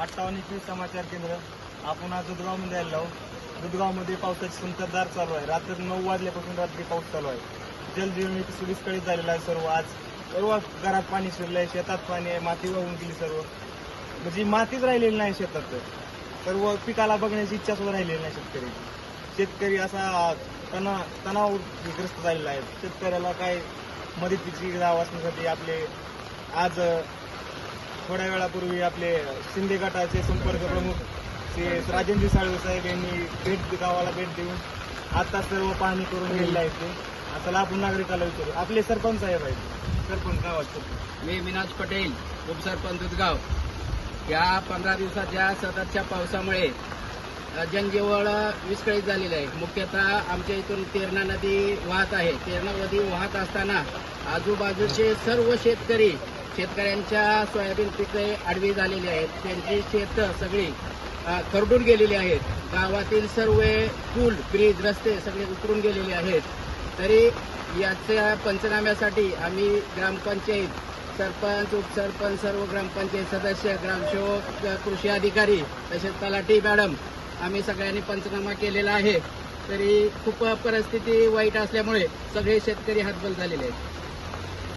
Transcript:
अठ्ठावन्न एकवीस समाचार केंद्र. आपण आज दुधगावमध्ये आलेलो आहोत. दुधगावमध्ये पावसाची संततधार चालू आहे. रात्री नऊ वाजल्यापासून रात्री पाऊस चालू आहे. जलजीवन सुविस्कळीत झालेला आहे सर्व. आज सर्व घरात पाणी शिरलंय शेतात पाणी आहे माती वाहून गेली सर्व. म्हणजे मातीच राहिलेली नाही शेतात. सर्व पिकाला बघण्याची इच्छा सुद्धा राहिलेली नाही शेतकऱ्याची शेतकरी असा तणाव तणावग्रस्त झालेला आहे. शेतकऱ्याला काय मदतीची गाव असण्यासाठी आपले आज थोड्या वेळापूर्वी आपले शिंदे गटाचे संपर्क प्रमुख श्री राजेंद्र साळवे साहेब यांनी भेट गावाला भेट देऊन आता सर्व पाहणी करून गेलेले आहेत ते. आता आपण नागरिकाला विचारू. आपले सरपंच साहेब आहेत. सरपंच गावात सरपंच मी मिनाज पटेल उपसरपंच दुधगाव या पंधरा दिवसाच्या सततच्या पावसामुळे जनजीवळ जनजीवन विस्कळीत झालेलं आहे. मुख्यतः आमच्या इथून तेरणा नदी वाहत आहे. तेरणा नदी वाहत असताना आजूबाजूचे सर्व शेतकरी शेतकऱ्यांच्या सोयाबीन पिके आडवी झालेली आहेत. त्यांची शेत सगळी खरडून गेलेली आहेत. गावातील सर्व पूल ब्रिज रस्ते सगळे उतरून गेलेले आहेत. तरी याच्या पंचनाम्यासाठी आम्ही ग्रामपंचायत सरपंच उपसरपंच सर्व ग्रामपंचायत सदस्य ग्रामसेवक कृषी अधिकारी तसेच तलाठी मॅडम आम्ही सगळ्यांनी पंचनामा केलेला आहे. तरी खूप परिस्थिती वाईट असल्यामुळे सगळे शेतकरी हातबल झालेले आहेत.